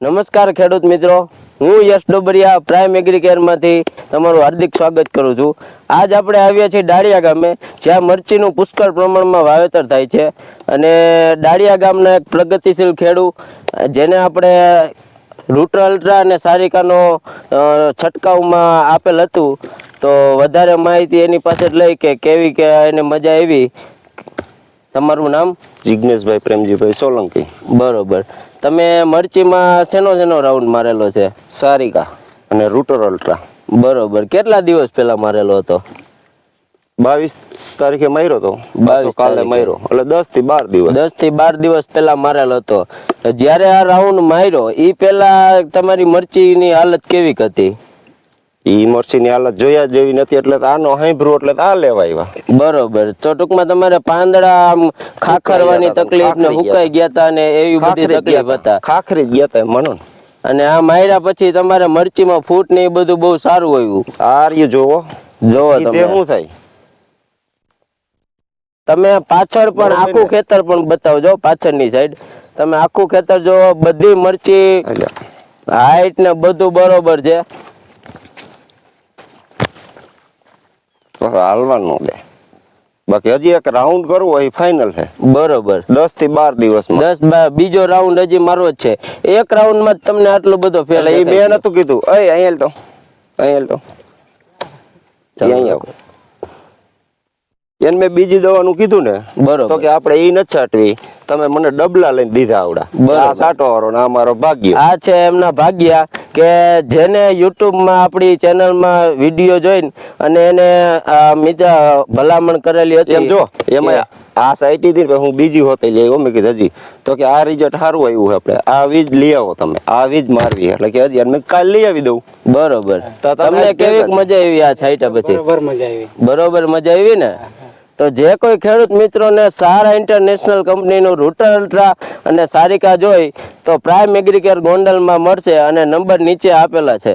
નમસ્કાર ખેડૂત મિત્રો. હું યશ ડોબરિયા પ્રાઇમ એગ્રીકેરમાંથી તમારું હાર્દિક સ્વાગત કરું છું. આજ આપણે આવ્યા છીએ ડાળિયા ગામે જ્યાં મરચીનું પુષ્કળ પ્રમાણમાં વાવેતર થાય છે. અને ડાળિયા ગામના એક પ્રગતિશીલ ખેડૂત જેને આપણે રૂટર અલ્ટ્રા અને સારિકાનો છંટકાવમાં આપેલ હતું. તો વધારે માહિતી એની પાસે જ લઈ કે કેવી કે એને મજા આવી. તમારું નામ? જિજ્ઞેશભાઈ પ્રેમજીભાઈ સોલંકી. બરોબર. તમે મરચીમાં શેનો શેનો રાઉન્ડ મારેલો છે? સારિકા. અને રૂટર અલ્ટ્રા. બરોબર. કેટલા દિવસ પહેલા મારેલો હતો? બાવીસ તારીખે માર્યો તો. બાવીસ કાલે. માર્યો. એટલે દસથી બાર દિવસ. દસથી બાર દિવસ પહેલા મારેલો હતો. જ્યારે આ રાઉન્ડ માર્યો એ પહેલા તમારી મરચીની હાલત કેવી હતી? ઈ મરચીની હાલત જોયા જેવી નથી એટલે આનો હાંભળું એટલે આ લેવા આવ્યા. બરોબર. તો ટૂંકમાં તમારે પાંદડા આમ ખાખરવાની તકલીફ ને હુકાઈ ગયા હતા ને એવી બધી તકલીફ હતા. ખાખરી જ ગયા હતા મનો અને આ માર્યા પછી તમારે મરચીમાં ફૂટ ને એ બધું બહુ સારું આવ્યું. આ રહ્યું જોવો જોવો તમે. શું થાય? તમે પાછળ પણ આખું ખેતર પણ બતાવજો પાછળની સાઈડ તમે આખું ખેતર જો બધી મરચી. હાઈટ ને બધું બરોબર છે. હાલવાનું દે. બાકી હજી એક રાઉન્ડ કરવો એ ફાઇનલ છે. બરોબર. દસથી બાર દિવસ દસ બીજો રાઉન્ડ હજી મારો જ છે. એક રાઉન્ડમાં તમને આટલો બધો ફેલ એ બે નતું કીધું. અય અહીંયા તો. અહીંયા તો. એને મેં બીજી દવાનું કીધું ને બરોબર. તો કે આપણે એ નથી છાંટવી. તમે મને ડબલા લઈને દીધા આવડા. બરોબર. આ સાટો વાળો ને આ મારો ભાગ્ય. આ છે એમના ભાગ્યા. કે જેને યુટ્યુબમાં આપણી ચેનલમાં વીડિયો જોઈને અને એને મિત્ર ભલામણ કરેલી હતી. એમ જો એમાં આ સાઈટી હતી હું બીજી હોતી લઈ આવ્યો મેં કીધું હજી તો કે આ રિઝલ્ટ સારું આવ્યું આપણે. આ વીજ લઈ આવો તમે. આ વીજ મારવી એટલે કે હજી મેં કાલ લઈ આવી દઉં. બરોબર. તો તમને કેવી મજા આવી આ સાઈટા પછી બરોબર મજા આવી. બરોબર મજા આવી ને? તો જે કોઈ ખેડૂત મિત્રોને સારા ઇન્ટરનેશનલ કંપનીનું રૂટર અલ્ટ્રા અને સારિકા જોઈ, તો પ્રાઇમ એગ્રીકેર ગોંડલમાં મળશે અને નંબર નીચે આપેલા છે.